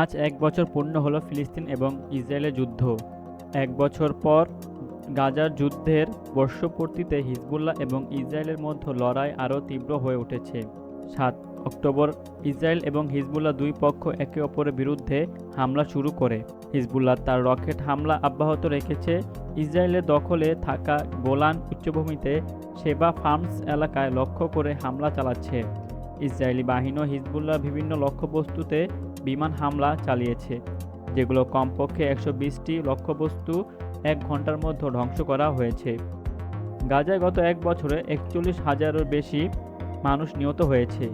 আজ এক বছর পূর্ণ হলো ফিলিস্তিন এবং ইসরায়েলের যুদ্ধ। এক বছর পর গাজার যুদ্ধের বর্ষপূর্তিতে হিজবুল্লাহ এবং ইসরায়েলের মধ্যে লড়াই আরও তীব্র হয়ে উঠেছে। সাত অক্টোবর ইসরায়েল এবং হিজবুল্লাহ দুই পক্ষ একে অপরের বিরুদ্ধে হামলা শুরু করে। হিজবুল্লাহ তার রকেট হামলা অব্যাহত রেখেছে। ইসরায়েলের দখলে থাকা গোলান উচ্চভূমিতে সেবা ফার্মস এলাকায় লক্ষ্য করে হামলা চালাচ্ছে। ইসরায়েলি বাহিনী হিজবুল্লাহ বিভিন্ন লক্ষ্যবস্তুতে বিমান হামলা চালিয়েছে, যেগুলো কমপক্ষে একশো বিশটি লক্ষ্যবস্তু এক ঘণ্টার মধ্যে ধ্বংস করা হয়েছে। গাজায় গত এক বছরে একচল্লিশ হাজারের বেশি মানুষ নিহত হয়েছে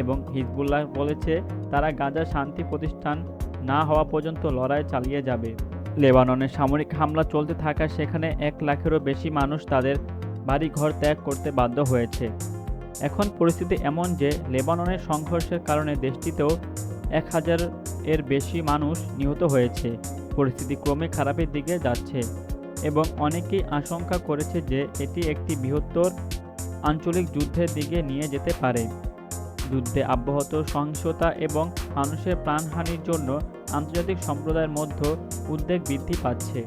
এবং হিজবুল্লাহ বলেছে তারা গাজার শান্তি প্রতিষ্ঠান না হওয়া পর্যন্ত লড়াই চালিয়ে যাবে। লেবাননের সামরিক হামলা চলতে থাকা সেখানে এক লাখেরও বেশি মানুষ তাদের বাড়িঘর ত্যাগ করতে বাধ্য হয়েছে। এখন পরিস্থিতি এমন যে লেবাননের সংঘর্ষের কারণে দেশটিতেও এক হাজার এর বেশি মানুষ নিহত হয়েছে। পরিস্থিতি ক্রমে খারাপের দিকে যাচ্ছে এবং অনেকেই আশঙ্কা করেছে যে এটি একটি বৃহত্তর আঞ্চলিক যুদ্ধের দিকে নিয়ে যেতে পারে। যুদ্ধে অব্যাহত সহিংসতা এবং মানুষের প্রাণহানির জন্য আন্তর্জাতিক সম্প্রদায়ের মধ্যে উদ্বেগ বৃদ্ধি পাচ্ছে।